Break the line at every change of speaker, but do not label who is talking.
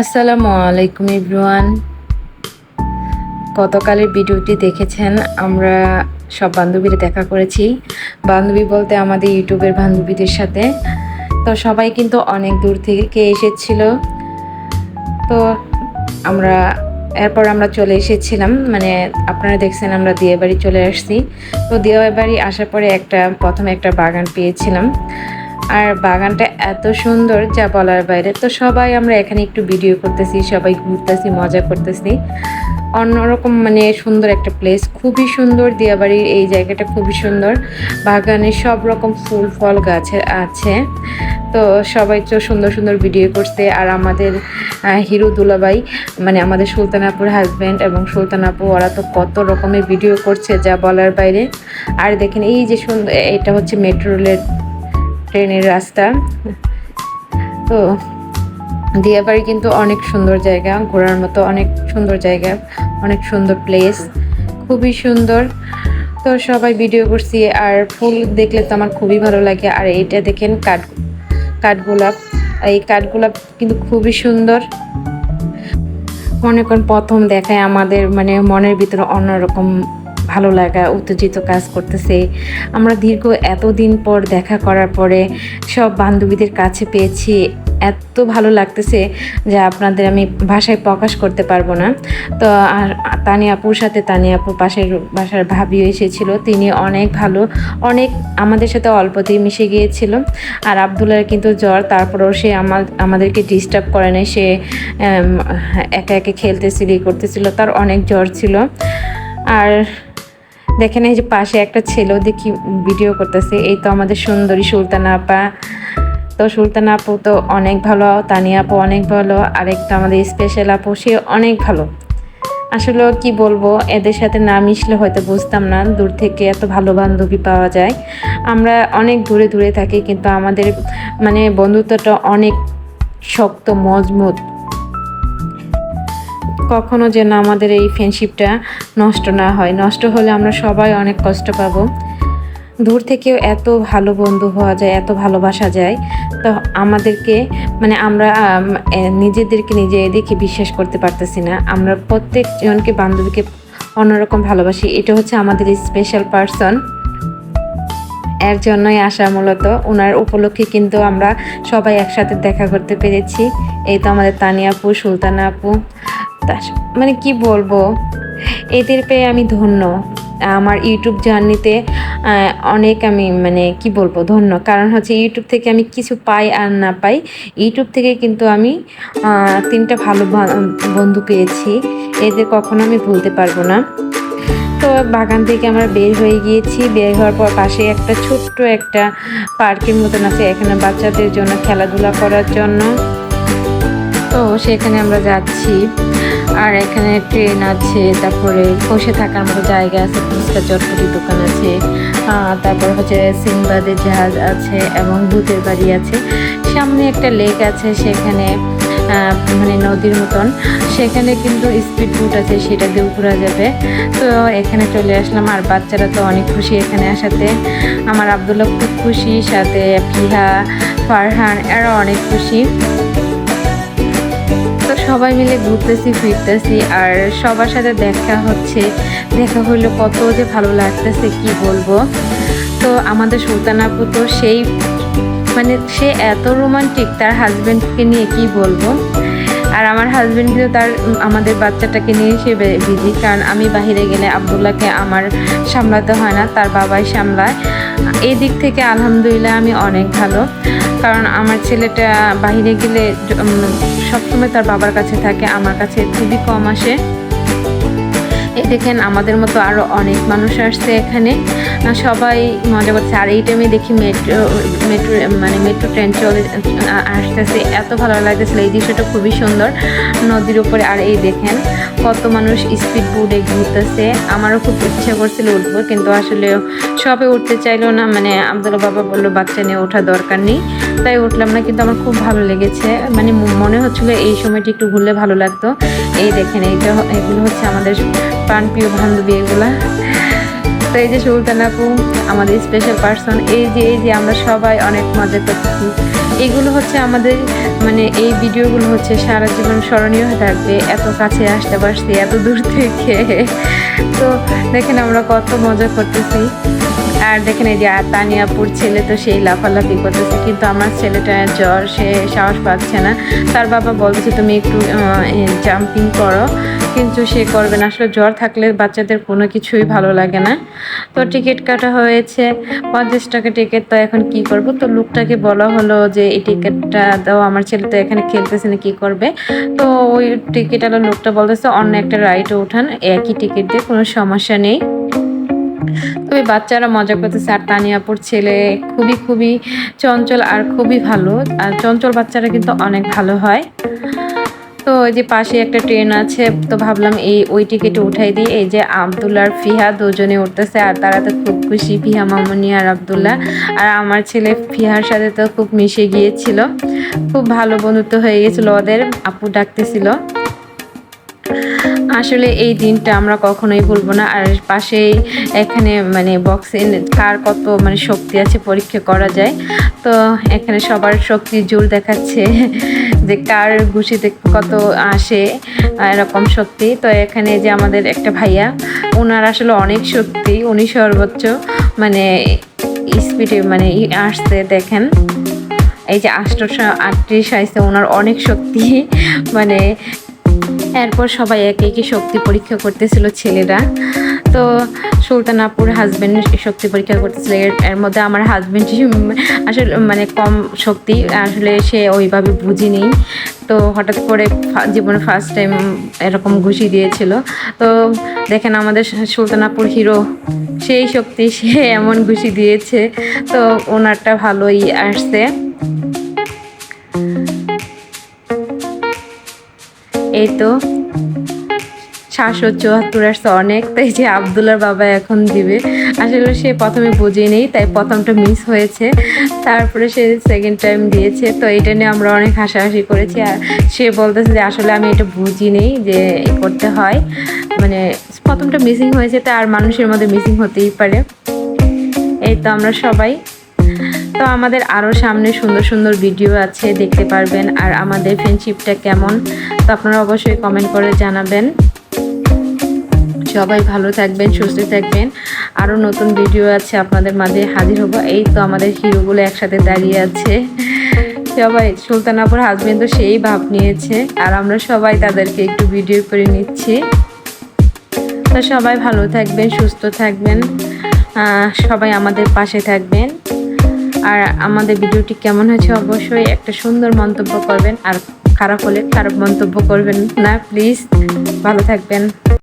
আসসালামু আলাইকুম ইব্রুয়ান গতকালের ভিডিওটি দেখেছেন, আমরা সব বান্ধবীরা দেখা করেছি। বান্ধবী বলতে আমাদের ইউটিউবের বান্ধবীদের সাথে। তো সবাই কিন্তু অনেক দূর থেকে এসেছিল। তো আমরা, এরপর আমরা চলে এসেছিলাম মানে আপনারা দেখছেন আমরা দিয়ে বাড়ি চলে আসছি। তো দিয়ে বাড়ি আসার পরে একটা, প্রথমে একটা বাগান পেয়েছিলাম। আর বাগানটা এত সুন্দর যা বলার বাইরে। তো সবাই আমরা এখানে একটু ভিডিও করতেছি, সবাই ঘুরতেছি, মজা করতেছি। অন্যরকম মানে সুন্দর একটা প্লেস খুবই সুন্দর দিয়াবাড়ির এই জায়গাটা খুবই সুন্দর। বাগানে সব রকম ফুল, ফল গাছ আছে। তো সবাই তো সুন্দর সুন্দর ভিডিও করছে। আর আমাদের হিরো দুলাবাই মানে আমাদের সুলতানাপুর হাজব্যান্ড এবং সুলতানাপু ওরা তো কত রকমের ভিডিও করছে যা বলার বাইরে। আর দেখেন এই যে সুন্দর, এটা হচ্ছে মেট্রো রেলের ট্রেনের রাস্তা। তো দিয়াবাড়ি কিন্তু অনেক সুন্দর জায়গা, ঘোরার মতো অনেক সুন্দর জায়গা, অনেক সুন্দর প্লেস খুবই সুন্দর। তো সবাই ভিডিও করছি, আর ফুল দেখলে তো আমার খুবই ভালো লাগে। আর এটা দেখেন কাঠ কাঠগোলাপ এই কাঠগোলাপ কিন্তু খুবই সুন্দর। মনে করেন প্রথম দেখায় আমাদের মানে মনের ভিতরে অন্যরকম ভালো লাগা, উত্তেজিত কাজ করতেছে। আমরা দীর্ঘ এতদিন পর দেখা করার পরে সব বান্ধবীদের কাছে পেয়েছি এত ভালো লাগতেছে যে আপনাদের আমি ভাষায় প্রকাশ করতে পারব না। তো আর তানিয়া আপুর সাথে তানিয়া আপুর পাশের বাসার ভাবিও এসেছিল, তিনি অনেক ভালো, অনেক আমাদের সাথে অল্পতেই মিশে গিয়েছিল। আর আবদুল্লার কিন্তু জ্বর, তারপরেও সে আমার আমাদেরকে ডিস্টার্ব করে নাই, সে একা একা খেলতেছিল ই করতেছিল, তার অনেক জ্বর ছিল। আর দেখেন এই যে পাশে একটা ছেলেও দেখি ভিডিও করতেছে। এই তো আমাদের সুন্দরী সুলতানা আপা। তো সুলতানা আপু তো অনেক ভালো, তানিয়া আপু অনেক ভালো আরেকটা আমাদের স্পেশাল আপু, সে অনেক ভালো। আসলে কি বলব, এদের সাথে না মিশলে হয়তো বুঝতাম না, দূর থেকে এত ভালো বান্ধবী পাওয়া যায়। আমরা অনেক দূরে দূরে থাকি, কিন্তু আমাদের মানে বন্ধুত্বটা অনেক শক্ত, মজবুত। কখনো যেন আমাদের এই ফ্রেন্ডশিপটা নষ্ট না হয়। নষ্ট হলে আমরা সবাই অনেক কষ্ট পাবো। দূর থেকেও এত ভালো বন্ধু হওয়া যায়, এত ভালোবাসা যায়। তো আমাদেরকে মানে আমরা নিজেদেরকে নিজে দেখে বিশ্বাস করতে পারতেছি না। আমরা প্রত্যেকজনকে বান্ধবীকে অন্যরকম ভালোবাসি। এটা হচ্ছে আমাদের স্পেশাল পার্সন এর জন্যই আসা মূলত। ওনার উপলক্ষে কিন্তু আমরা সবাই একসাথে দেখা করতে পেরেছি। এই তো আমাদের তানিয়া আপু, সুলতানা আপু। মানে কি বলব? এদের পেয়ে আমি ধন্য। আমার ইউটিউব জার্নিতে অনেক আমি মানে কি বলব, ধন্য। কারণ হচ্ছে ইউটিউব থেকে আমি কিছু পাই আর না পাই। ইউটিউব থেকে কিন্তু আমি তিনটা ভালো বন্ধু পেয়েছি। এদের কখনো আমি ভুলতে পারব না। তো বাগান থেকে আমরা বের হয়ে গিয়েছি। বের হওয়ার পর পাশে একটা ছোট্ট একটা পার্কের মতন আছে। এখানে বাচ্চাদের জন্য খেলাধুলা করার জন্য। তো সেখানে আমরা যাচ্ছি। আর এখানে ট্রেন আছে, তারপরে বসে থাকার মতো জায়গা আছে, ফুচকা চটপটি দোকান আছে তারপর হচ্ছে সিংবাদের জাহাজ আছে এবং ভূতের বাড়ি আছে। সামনে একটা লেক আছে সেখানে মানে নদীর মতন। সেখানে কিন্তু স্পিড বোট আছে, সেটা দিয়ে ঘোরা যাবে। তো এখানে চলে আসলাম, আর বাচ্চারা তো অনেক খুশি এখানে আসাতে। আমার আবদুল্লাহ খুব খুশি, সাথে ফিহা, ফারহান এরা অনেক খুশি। সবাই মিলে ঘুরতেছি, ফিরতেছি আর সবার সাথে দেখা হচ্ছে। দেখা হইল কত যে ভালো লাগতেছে, কি বলব? তো আমাদের সুলতান আপু তো সেই মানে সে এত রোমান্টিক তার হাজব্যান্ডকে নিয়ে কি বলব? আর আমার হাজব্যান্ড কিন্তু তার, আমাদের বাচ্চাটাকে নিয়ে সে বিজি কারণ আমি বাহিরে গেলে আবদুল্লাহকে আমার সামলাতে হয় না, তার বাবাই সামলায়। এই দিক থেকে আলহামদুলিল্লাহ আমি অনেক ভালো। কারণ আমার ছেলেটা বাহিরে গেলে সবসময় তার বাবার কাছে থাকে, আমার কাছে খুবই কম আসে। এই দেখেন, আমাদের মতো আরও অনেক মানুষ আসছে এখানে। সবাই মজা করছে। আর এই টাইমে দেখি মেট্রো মেট্রো মানে মেট্রো ট্রেন চলে আসতেছে। এত ভালো লাগতেছিল। এই দৃশ্যটা খুবই সুন্দর। নদীর উপরে। আর এই দেখেন, কত মানুষ স্পিড বোর্ডে ঘুরতেছে। আমারও খুব ইচ্ছা করছিল উঠবো, কিন্তু আসলে সবে উঠতে চাইলো না মানে আবদুল্লা বাবা বলল, বাচ্চা নিয়ে ওঠা দরকার নেই। তাই উঠলাম না, কিন্তু আমার খুব ভালো লেগেছে। মানে মনে হচ্ছিল এই সময়টি একটু ঘুরলে ভালো লাগতো। এই দেখেন, এইটা এগুলো হচ্ছে আমাদের প্রাণপ্রিয় বান্ধবী এগুলা। তো এই যে সুলতান আপু, আমাদের স্পেশাল পার্সন এই যে এই যে আমরা সবাই অনেক মজা করতেছি এগুলো হচ্ছে আমাদের মানে এই ভিডিওগুলো হচ্ছে সারা জীবন স্মরণীয় হয়ে থাকবে, এত কাছে আসতে পারছি, এত দূর থেকে। তো দেখেন আমরা কত মজা করতেছি। আর দেখেন এই যে তানিয়াপুর ছেলে তো সেই লাফালাফি করতেছে, কিন্তু আমার ছেলেটা জ্বর, সে সাহস পাচ্ছে না। তার বাবা বলছে, তুমি একটু জাম্পিং করো। কিন্তু সে করবে না। আসলে জ্বর থাকলে বাচ্চাদের কোনো কিছুই ভালো লাগে না। তো টিকিট কাটা হয়েছে, পঞ্চাশ টাকা টিকিট, তো এখন কি করব? তো লোকটাকে বলা হলো যে, এই টিকিটটা দাও, আমার ছেলে তো এখানে খেলতেছে না, কি করবে? তো ওই টিকিটওয়ালা লোকটা বলতেছে, অন্য একটা রাইডে ওঠান একই টিকিট দিয়ে কোনো সমস্যা নেই। তবে বাচ্চারা মজা করতেছে আর তানিয়াপুর ছেলে খুবই খুবই চঞ্চল আর খুবই ভালো। আর চঞ্চল বাচ্চারা কিন্তু অনেক ভালো হয়। তো ওই যে পাশে একটা ট্রেন আছে, তো ভাবলাম এই ওই টিকিটে উঠাই দিই। এই যে আবদুল্লার ফিহা দুজনে উঠতেছে আর তারা তো খুব খুশি, ফিহা মামনি আর আবদুল্লাহ। আর আমার ছেলে ফিহার সাথে তো খুব মিশে গিয়েছিল। খুব ভালো বন্ধুত্ব হয়ে গেছিল ওদের, আপু ডাকতেছিল। আসলে এই দিনটা আমরা কখনোই ভুলবো না। আর পাশেই এখানে মানে বক্সে কার কত মানে শক্তি আছে পরীক্ষা করা যায়। তো এখানে সবার শক্তি জোর দেখাচ্ছে যে কার ঘুষিতে কত আসে এরকম শক্তি। তো এখানে যে আমাদের একটা ভাইয়া ওনার আসলে অনেক শক্তি, উনি সর্বোচ্চ মানে স্পিডে মানে আসতে দেখেন। এই যে আষ্টশো আটত্রিশ আইসে ওনার অনেক শক্তি। মানে এরপর সবাই একে একে শক্তি পরীক্ষা করতেছিল ছেলেরা। তো সুলতানাপুর হাজব্যান্ড শক্তি পরীক্ষা করতেছিল। এর মধ্যে আমার হাজব্যান্ড আসলে মানে কম শক্তি, আসলে সে ওইভাবে বুঝিনি। তো হঠাৎ করে জীবনে ফার্স্ট টাইম এরকম ঘুষি দিয়েছিল। তো দেখেন আমাদের সুলতানাপুর হিরো সেই শক্তি সে এমন ঘুষি দিয়েছে। তো ওনারটা ভালোই আসছে। এই তো সাতশো চুয়াত্তর আসছে অনেক, তাই যে আবদুল্লার বাবা এখন দিবে। আসলে সে প্রথমে বুঝে নেই, তাই প্রথমটা মিস হয়েছে। তারপরে সে সেকেন্ড টাইম দিয়েছে, তো এটা নিয়ে আমরা অনেক হাসাহাসি করেছি। আর সে বলতেছে যে আসলে আমি এটা বুঝি নেই যে করতে হয়। মানে প্রথমটা মিসিং হয়েছে, তা আর মানুষের মধ্যে মিসিং হতেই পারে। এই তো আমরা সবাই তো আমাদের আরও সামনে সুন্দর সুন্দর ভিডিও আছে, দেখতে পারবেন। আর আমাদের ফ্রেন্ডশিপটা কেমন? তো আপনারা অবশ্যই কমেন্ট করে জানাবেন। সবাই ভালো থাকবেন, সুস্থ থাকবেন। আরও নতুন ভিডিও আছে আপনাদের মাঝে হাজির হব। এই তো আমাদের হিরোগুলো একসাথে দাঁড়িয়ে আছে। সবাই, সুলতানাপুর হাজবেন্ড তো সেই ভাব নিয়েছে। আর আমরা সবাই তাদেরকে একটু ভিডিও করে নিচ্ছি। তো সবাই ভালো থাকবেন, সুস্থ থাকবেন। সবাই আমাদের পাশে থাকবেন। আর আমাদের ভিডিওটি কেমন হয়েছে অবশ্যই একটা সুন্দর মন্তব্য করবেন আর খারাপ হলে খারাপ মন্তব্য করবেন না প্লিজ ভালো থাকবেন।